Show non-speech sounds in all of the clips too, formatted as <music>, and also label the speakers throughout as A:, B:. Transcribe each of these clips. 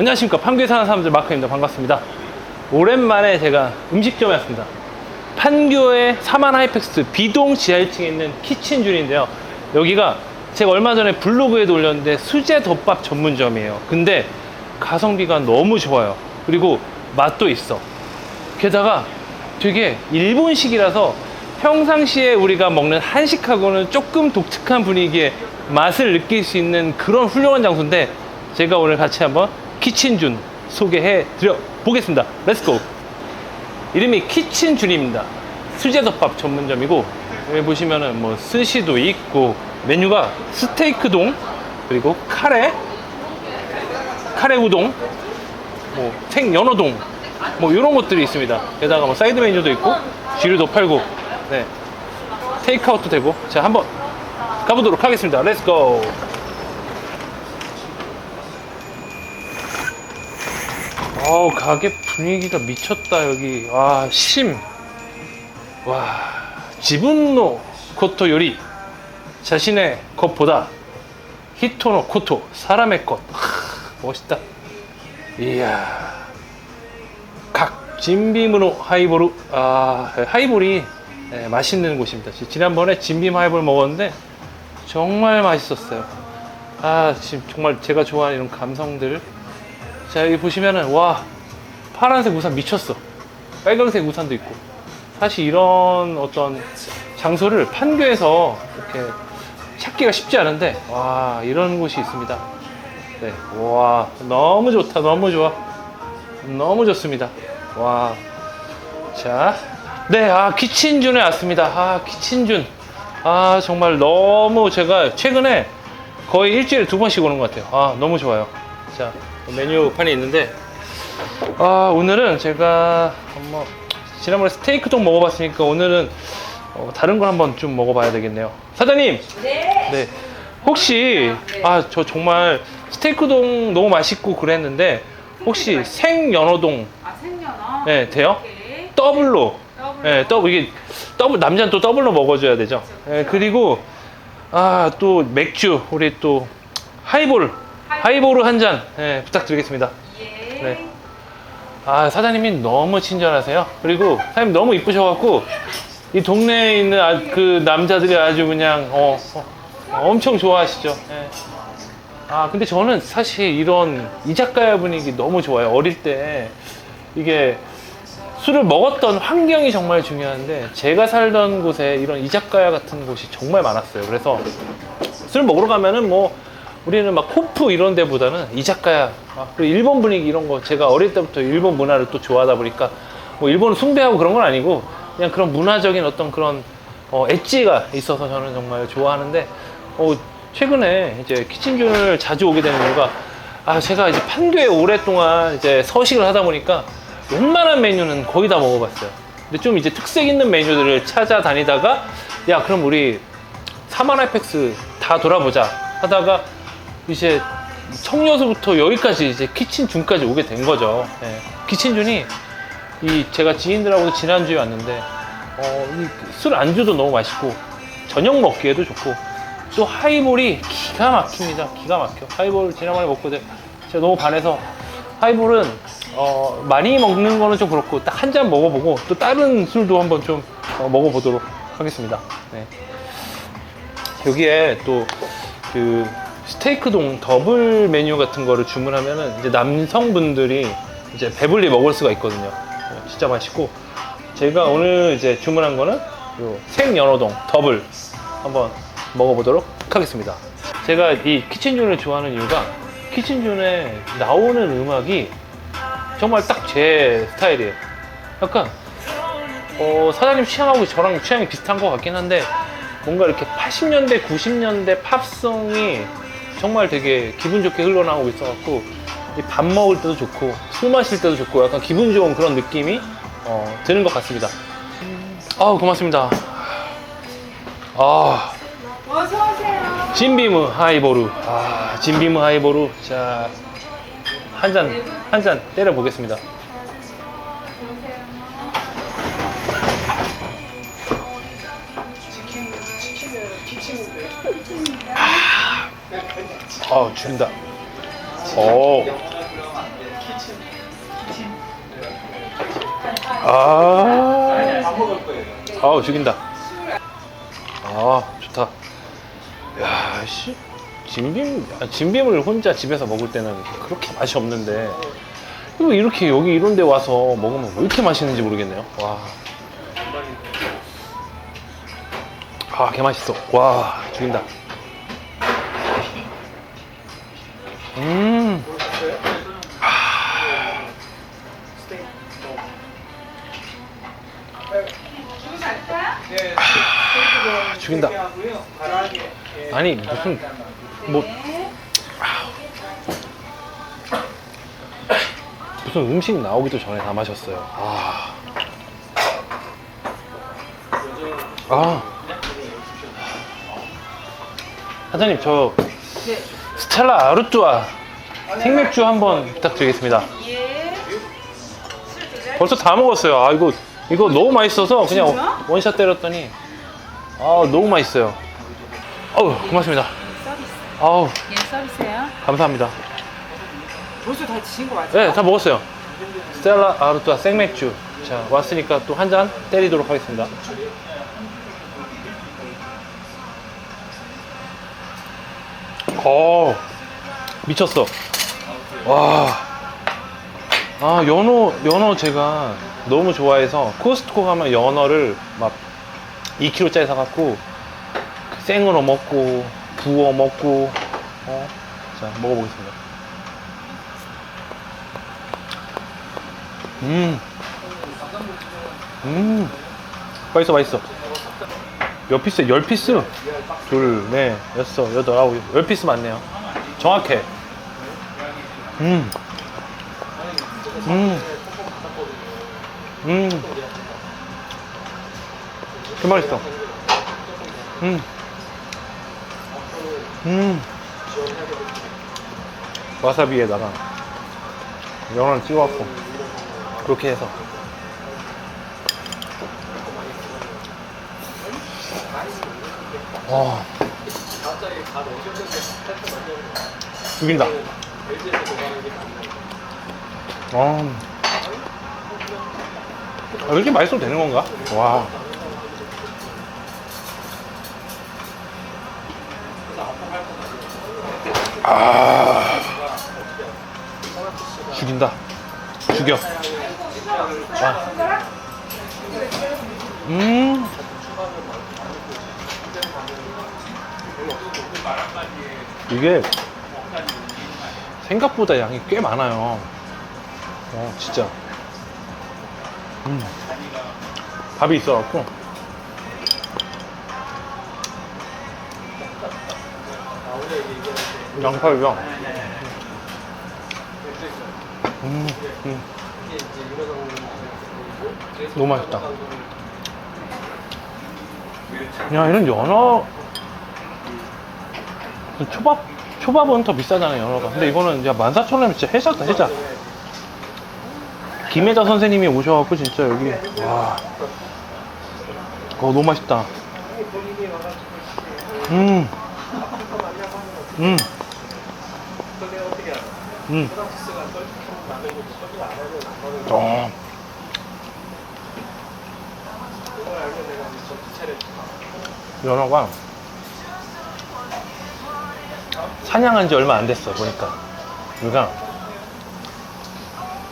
A: 안녕하십니까. 판교에 사는 사람들 마크입니다. 반갑습니다. 오랜만에 제가 음식점에 왔습니다. 판교의 사만 하이펙스 B동 지하 1층에 있는 키친준인데요. 여기가 제가 얼마 전에 블로그에도 올렸는데 수제 덮밥 전문점이에요. 근데 가성비가 너무 좋아요. 그리고 맛도 있어. 게다가 되게 일본식이라서 평상시에 우리가 먹는 한식하고는 조금 독특한 분위기의 맛을 느낄 수 있는 그런 훌륭한 장소인데 제가 오늘 같이 한번 키친준 소개해 드려 보겠습니다. 렛츠고! 이름이 키친준입니다. 수제덮밥 전문점이고 여기 보시면은 뭐 스시도 있고 메뉴가 스테이크동 그리고 카레 카레 우동 뭐 생연어동 뭐 이런 것들이 있습니다. 게다가 뭐 사이드 메뉴도 있고 쥐류도 팔고 네 테이크아웃도 되고 자 한번 가보도록 하겠습니다. 렛츠고. 어우 가게 분위기가 미쳤다 여기 와 심. 와 지분노 코토 요리 자신의 것보다 히토노 코토 사람의 것 하, <laughs> 멋있다. 이야 각 진빔으로 하이볼을 아 하이볼이 네, 맛있는 곳입니다. 지- 지난번에 진빔 하이볼 먹었는데 정말 맛있었어요. 아 지금 정말 제가 좋아하는 이런 감성들. 자 여기 보시면은 와 파란색 우산 미쳤어. 빨간색 우산도 있고. 사실 이런 어떤 장소를 판교에서 이렇게 찾기가 쉽지 않은데 와 이런 곳이 있습니다. 네, 와 너무 좋다, 너무 좋아, 너무 좋습니다. 와, 자, 네, 아 키친준에 왔습니다. 아 키친준, 아 정말 너무 제가 최근에 거의 일주일에 두 번씩 오는 것 같아요. 아 너무 좋아요. 자 메뉴판이 있는데 아 오늘은 제가 한번 지난번에 스테이크도 먹어봤으니까 오늘은 어, 다른 걸 한번 좀 먹어봐야 되겠네요. 사장님,
B: 네.
A: 네. 혹시 아 저 정말 스테이크동 너무 맛있고 그랬는데 혹시 생연어동
B: 아 생연어.
A: 네 돼요?
B: 오케이.
A: 더블로
B: 더블.
A: 네 더블 이게 더블 남자는 또 더블로 먹어줘야 되죠. 네, 그리고 아 또 맥주 우리 또 하이볼 하이볼을 한잔 네, 부탁드리겠습니다.
B: 예.
A: 네. 아 사장님이 너무 친절하세요. 그리고 사장님 너무 이쁘셔갖고 이 동네에 있는 아, 그 남자들이 아주 그냥 어, 어, 엄청 좋아하시죠. 예. 아 근데 저는 사실 이런 이자카야 분위기 너무 좋아요. 어릴 때 이게 술을 먹었던 환경이 정말 중요한데 제가 살던 곳에 이런 이자카야 같은 곳이 정말 많았어요. 그래서 술 먹으러 가면은 뭐 우리는 막 코프 이런 데보다는 이자카야 아, 그리고 일본 분위기 이런 거 제가 어릴 때부터 일본 문화를 또 좋아하다 보니까 뭐 일본을 숭배하고 그런 건 아니고 그냥 그런 문화적인 어떤 그런 어, 엣지가 있어서 저는 정말 좋아하는데 어, 최근에 이제 키친준을 자주 오게 되는 이유가 아 제가 이제 판교에 오랫동안 이제 서식을 하다 보니까 웬만한 메뉴는 거의 다 먹어봤어요. 근데 좀 이제 특색 있는 메뉴들을 찾아다니다가 야 그럼 우리 사마나이펙스 다 돌아보자 하다가 이제 청여수부터 여기까지 이제 키친준까지 오게 된 거죠. 예. 키친준이 이 제가 지인들하고도 지난주에 왔는데 어, 술 안주도 너무 맛있고 저녁 먹기에도 좋고 또 하이볼이 기가 막힙니다. 기가 막혀. 하이볼 지난번에 먹고 제가 너무 반해서 하이볼은 어, 많이 먹는 거는 좀 그렇고 딱 한 잔 먹어보고 또 다른 술도 한번 좀 어, 먹어보도록 하겠습니다. 네. 여기에 또 그 스테이크동 더블 메뉴 같은 거를 주문하면은 이제 남성분들이 이제 배불리 먹을 수가 있거든요. 어, 진짜 맛있고 제가 오늘 이제 주문한 거는 요 생연어동 더블 한번 먹어보도록 하겠습니다. 제가 이 키친준을 좋아하는 이유가 키친준에 나오는 음악이 정말 딱 제 스타일이에요. 약간 어, 사장님 취향하고 저랑 취향이 비슷한 것 같긴 한데 뭔가 이렇게 80년대, 90년대 팝송이 정말 되게 기분 좋게 흘러나오고 있어갖고 이밥 먹을 때도 좋고 술 마실 때도 좋고 약간 기분 좋은 그런 느낌이 어, 드는 것 같습니다. 아우 고맙습니다. 아
B: 어서 오세요.
A: 진비무 하이보루 아 진비무 하이보루 자 한 잔 한 잔 때려 보겠습니다. 아우 준다. 오. 아. 아 죽인다. 아 좋다. 야 씨. 진빔 아, 진빔을 혼자 집에서 먹을 때는 그렇게 맛이 없는데 이거 이렇게 여기 이런데 와서 먹으면 왜 이렇게 맛있는지 모르겠네요. 와. 아, 개 맛있어. 와, 죽인다. 죽인다. 아니, 무슨, 뭐, 무슨 음식 나오기도 전에 다 마셨어요. 아. 아. 사장님, 저
B: 네.
A: 스텔라 아르뚜아 생맥주 한번 부탁드리겠습니다.
B: 예.
A: 벌써 다 먹었어요. 아, 이거, 이거 너무 맛있어서 그냥
B: 진짜?
A: 원샷 때렸더니, 아, 너무 맛있어요. 어우, 고맙습니다.
B: 서비스.
A: 아우,
B: 예, 서비스예요.
A: 감사합니다.
B: 벌써 다 드신 거 맞죠?
A: 네, 다 먹었어요. 스텔라 아르뚜아 생맥주. 자, 왔으니까 또 한 잔 때리도록 하겠습니다. 어, 미쳤어. 와. 아, 연어, 연어 제가 너무 좋아해서 코스트코 가면 연어를 막 2kg짜리 사갖고 생으로 먹고, 부어 먹고, 어. 자, 먹어보겠습니다. 음. 음. 맛있어, 맛있어. 몇 피스? 열 피스? 둘, 넷, 여섯, 여덟, 아홉, 열 피스 맞네요. 정확해. 음. 음. 음. 그 맛있어. 음. 음. 와사비에다가 연어를 찍어갖고 그렇게 해서 와 죽인다 아, 아, 이렇게 맛있어도 되는 건가? 와 아, 죽인다. 죽여. 아. 음. 이게 생각보다 양이 꽤 많아요. 어, 진짜. 음. 밥이 있어갖고. 양파랑. 음, 음. 너무 맛있다. 야, 이런 연어. 초밥, 초밥은 더 비싸잖아요, 연어가. 근데 이거는 이제 14,000원이면 진짜 해자다, 해자. 김혜자 선생님이 오셔갖고 진짜 여기, 와. 어, 너무 맛있다. 음. 음. 음. 어. 연어가 사냥한 지 얼마 안 됐어 보니까. 그러니까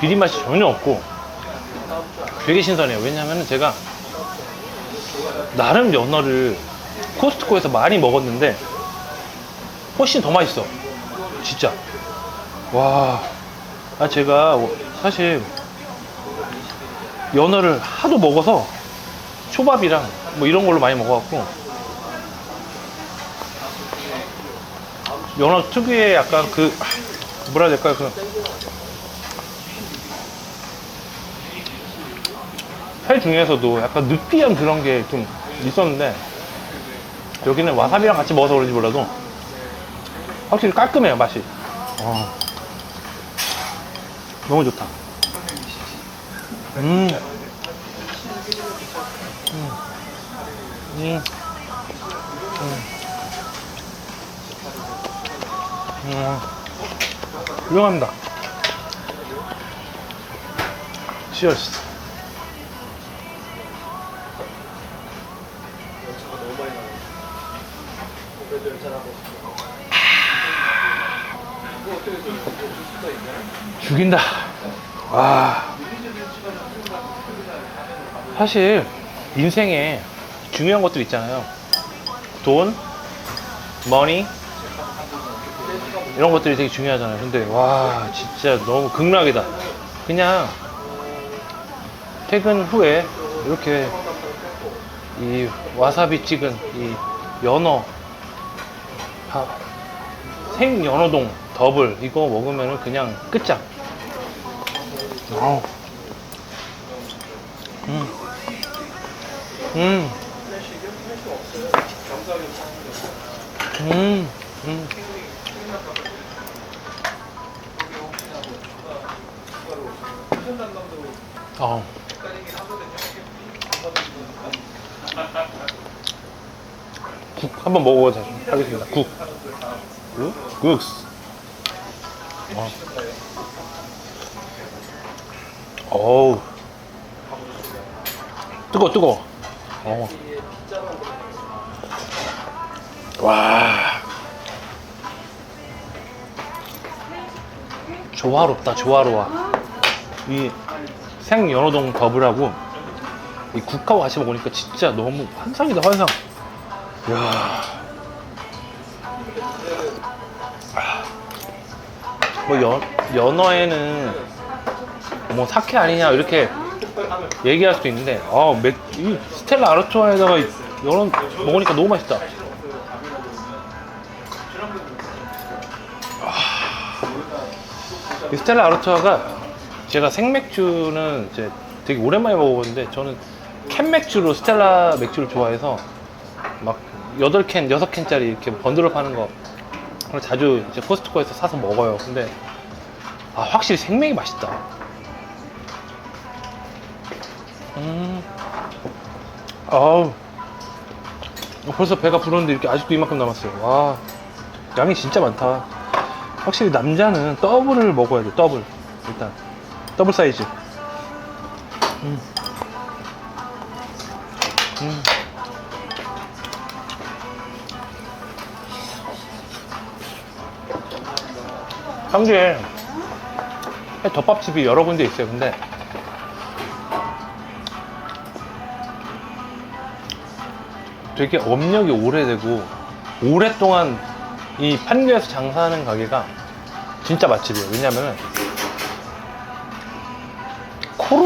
A: 비린 맛이 전혀 없고 되게 신선해요. 왜냐면은 제가 나름 연어를 코스트코에서 많이 먹었는데 훨씬 더 맛있어. 진짜. 와. 아, 제가 사실 연어를 하도 먹어서 초밥이랑 뭐 이런 걸로 많이 먹어갖고 연어 특유의 약간 그 뭐라 해야 될까요 그 회 중에서도 약간 느끼한 그런 게 좀 있었는데 여기는 와사비랑 같이 먹어서 그런지 몰라도 확실히 깔끔해요 맛이 어. 너무 좋다 음. 음. 음. 음, 훌륭합니다. 치어스. 죽인다. 와. 사실 인생에 중요한 것들 있잖아요. 돈, 머니, 이런 것들이 되게 중요하잖아요. 근데 와 진짜 너무 극락이다. 그냥 퇴근 후에 이렇게 이 와사비 찍은 이 연어 밥, 생 연어동 더블 이거 먹으면은 그냥 끝장. 어우. 음. 음. 음. 음. 어. 국 한번 먹어보자 하겠습니다. 국. 국? 국스. 어. 어우. 뜨거 뜨거. 어. 와. 조화롭다 조화로워. 이 생연어동 더블하고 이 국하고 같이 먹으니까 진짜 너무 환상이다 환상. 이야. 뭐 연, 연어에는 뭐 사케 아니냐 이렇게 얘기할 수도 있는데 아, 맥, 이 스텔라 아르토아에다가 이 연어 먹으니까 너무 맛있다. 아, 이 스텔라 아르토아가 제가 생맥주는 이제 되게 오랜만에 먹어봤는데 저는 캔 맥주로 스텔라 맥주를 좋아해서 막 8캔, 6캔짜리 이렇게 번들어 파는 거 자주 이제 코스트코에서 사서 먹어요. 근데 아, 확실히 생맥이 맛있다. 음. 아우. 벌써 배가 부르는데 이렇게 아직도 이만큼 남았어요. 와. 양이 진짜 많다. 확실히 남자는 더블을 먹어야 돼, 더블. 일단. 더블 사이즈. 음. 음. 상주에 덮밥집이 여러 군데 있어요. 근데 되게 업력이 오래되고 오랫동안 이 판교에서 장사하는 가게가 진짜 맛집이에요. 왜냐면은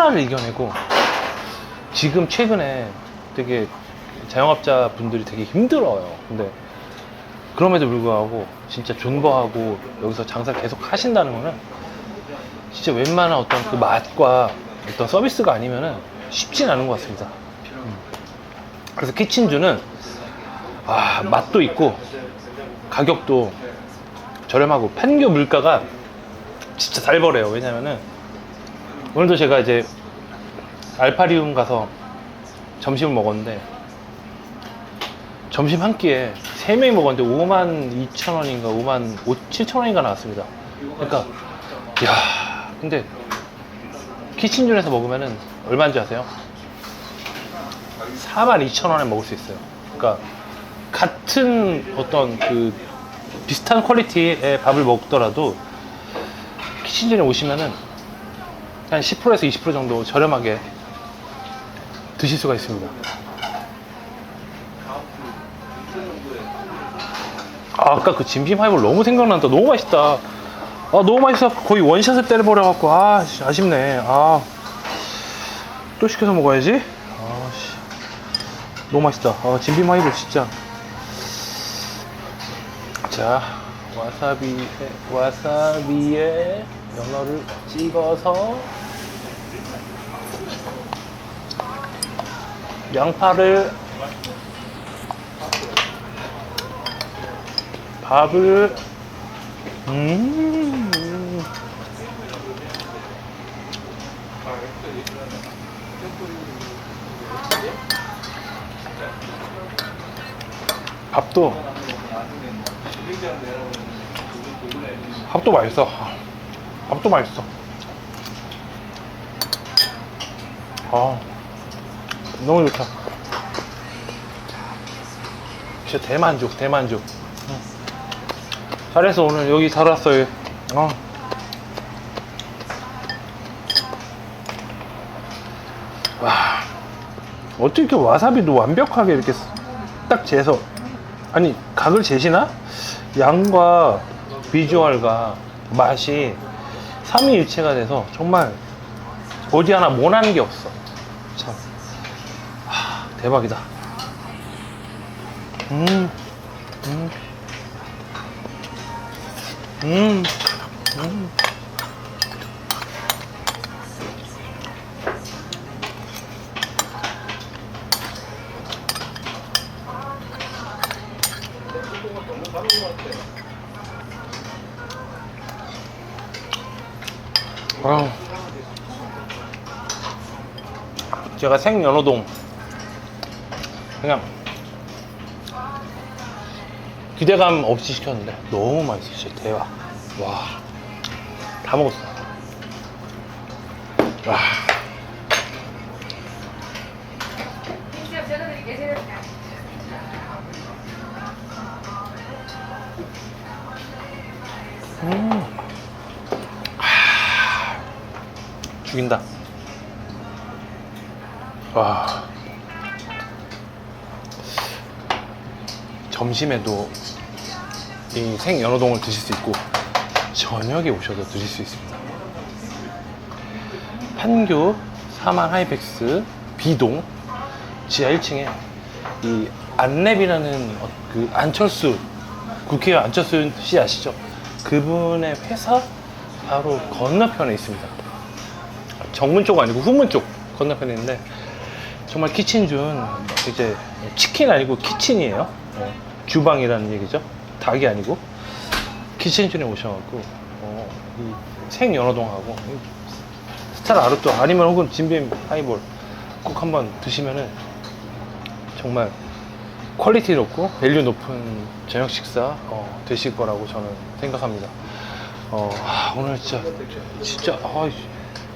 A: 코로나를 이겨내고 지금 최근에 되게 자영업자 분들이 되게 힘들어요. 근데 그럼에도 불구하고 진짜 존버하고 여기서 장사를 계속 하신다는 거는 진짜 웬만한 어떤 그 맛과 어떤 서비스가 아니면은 쉽진 않은 것 같습니다. 음. 그래서 키친주는 아, 맛도 있고 가격도 저렴하고 판교 물가가 진짜 살벌해요. 왜냐면은 오늘도 제가 이제 알파리움 가서 점심을 먹었는데 점심 한 끼에 세명이 먹었는데 5만 2천 원인가 5만 5, 7천 원인가 나왔습니다. 그러니까 야 근데 키친존에서 먹으면은 얼마인지 아세요? 4만 2천 원에 먹을 수 있어요. 그러니까 같은 어떤 그 비슷한 퀄리티의 밥을 먹더라도 키친존에 오시면은 한 10%에서 20% 정도 저렴하게 드실 수가 있습니다. 아, 아까 그 짐빔 하이볼 너무 생각난다. 너무 맛있다. 아, 너무 맛있어. 거의 원샷을 때려버려갖고, 아, 씨, 아쉽네. 아, 또 시켜서 먹어야지. 아, 씨. 너무 맛있다. 아, 짐빔 하이볼 진짜. 자, 와사비에, 와사비에 연어를 찍어서 양파를 밥을 음. 밥도. 밥도 맛있어. 밥도 맛있어. 아 너무 좋다 진짜 대만족 대만족 잘해서 오늘 여기 잘 왔어요. 어. 와, 어떻게 이렇게 와사비도 완벽하게 이렇게 딱 재서 아니 각을 재시나? 양과 비주얼과 맛이 삼위일체가 돼서 정말 어디 하나 못하는 게 없어. 참 하, 대박이다. 음, 음, 음, 음. 아우. 제가 생연어동 그냥 기대감 없이 시켰는데 너무 맛있어 진짜 대박 와 다 먹었어 와 음. 아. 죽인다 와 점심에도 이 생연어동을 드실 수 있고 저녁에 오셔도 드실 수 있습니다. 판교 사만 하이백스 B동 지하 1층에 이 안랩이라는 어- 그 안철수 국회의원 안철수 씨 아시죠? 그분의 회사 바로 건너편에 있습니다. 정문 쪽 아니고 후문 쪽 건너편에 있는데 정말 키친준 이제 치킨 아니고 키친이에요. 어, 주방이라는 얘기죠. 닭이 아니고 키친준에 오셔갖고 어, 이 생 연어동하고 이 스타र 아르토 아니면 혹은 진빔 하이볼 꼭 한번 드시면은 정말 퀄리티 높고 밸류 높은 저녁 식사 어, 되실 거라고 저는 생각합니다. 어, 아, 오늘 진짜 진짜 아,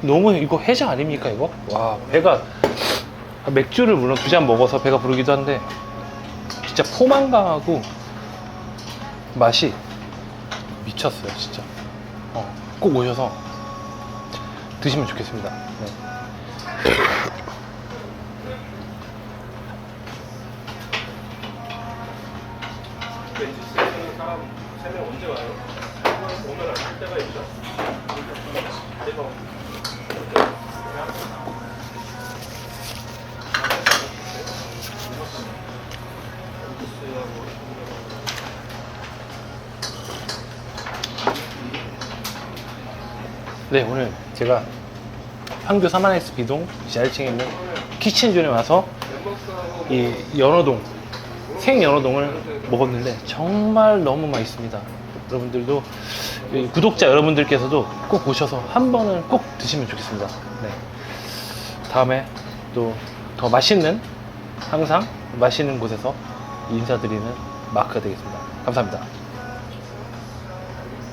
A: 너무 이거 해장 아닙니까 이거? 와 배가 맥주를 물론 두 잔 먹어서 배가 부르기도 한데 진짜 포만감하고 맛이 미쳤어요 진짜 어, 꼭 오셔서 드시면 좋겠습니다 네. 네 오늘 제가 판교 사만엑스 비동 지하층에 있는 키친존에 와서 이 연어동 생연어동을 먹었는데 정말 너무 맛있습니다. 여러분들도 이 구독자 여러분들께서도 꼭 오셔서 한 번은 꼭 드시면 좋겠습니다. 네. 다음에 또 더 맛있는 항상 맛있는 곳에서 인사드리는 마크가 되겠습니다. 감사합니다